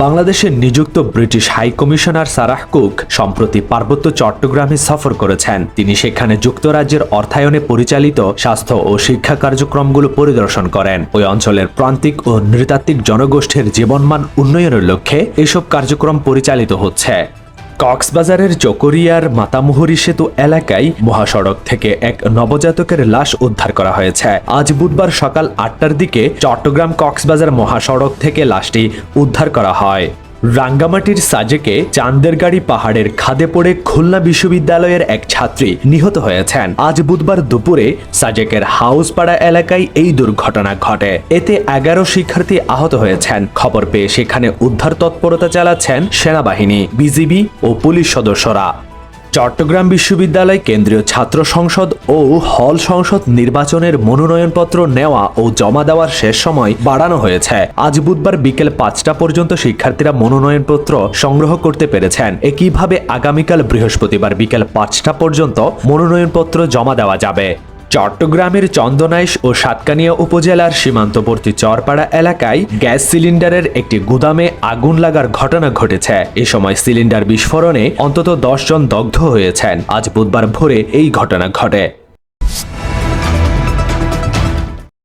বাংলাদেশের নিযুক্ত British high commissioner Sarah Cook সম্প্রতি পার্বত্য চট্টগ্রামে সফর করেছেন। তিনি সেখানে যুক্তরাজ্যের অর্থায়নে পরিচালিত স্বাস্থ্য ও শিক্ষা কার্যক্রমগুলো পরিদর্শন করেন। ওই অঞ্চলের প্রান্তিক ও নৃতাত্ত্বিক জনগোষ্ঠীর জীবনমান উন্নয়নের লক্ষ্যে এসব কার্যক্রম পরিচালিত হচ্ছে। কক্সবাজারের চকরিয়ার মাতামুহরি সেতু এলাকায় মহাসড়ক থেকে এক নবজাতকের লাশ উদ্ধার করা হয়েছে। আজ বুধবার সকাল আটটার দিকে চট্টগ্রাম কক্সবাজার মহাসড়ক থেকে লাশটি উদ্ধার করা হয়। রাঙ্গামাটির সাজেকে চান্দেরগাড়ি পাহাড়ের খাদে পড়ে খুলনা বিশ্ববিদ্যালয়ের এক ছাত্রী নিহত হয়েছেন। আজ বুধবার দুপুরে সাজেকের হাউসপাড়া এলাকায় এই দুর্ঘটনা ঘটে। এতে এগারো শিক্ষার্থী আহত হয়েছেন। খবর পেয়ে সেখানে উদ্ধার তৎপরতা চালাচ্ছেন সেনাবাহিনী, বিজিবি ও পুলিশ সদস্যরা। চট্টগ্রাম বিশ্ববিদ্যালয় কেন্দ্রীয় ছাত্র সংসদ ও হল সংসদ নির্বাচনের মনোনয়নপত্র নেওয়া ও জমা দেওয়ার শেষ সময় বাড়ানো হয়েছে। আজ বুধবার বিকেল পাঁচটা পর্যন্ত শিক্ষার্থীরা মনোনয়নপত্র সংগ্রহ করতে পেরেছেন। একইভাবে আগামীকাল বৃহস্পতিবার বিকেল পাঁচটা পর্যন্ত মনোনয়নপত্র জমা দেওয়া যাবে। চট্টগ্রামের চন্দনাইশ ও সাতকানিয়া উপজেলার সীমান্তবর্তী চরপাড়া এলাকায় গ্যাস সিলিন্ডারের একটি গুদামে আগুন লাগার ঘটনা ঘটেছে। এ সময় সিলিন্ডার বিস্ফোরণে অন্তত দশ জন দগ্ধ হয়েছেন। আজ বুধবার ভোরে এই ঘটনা ঘটে।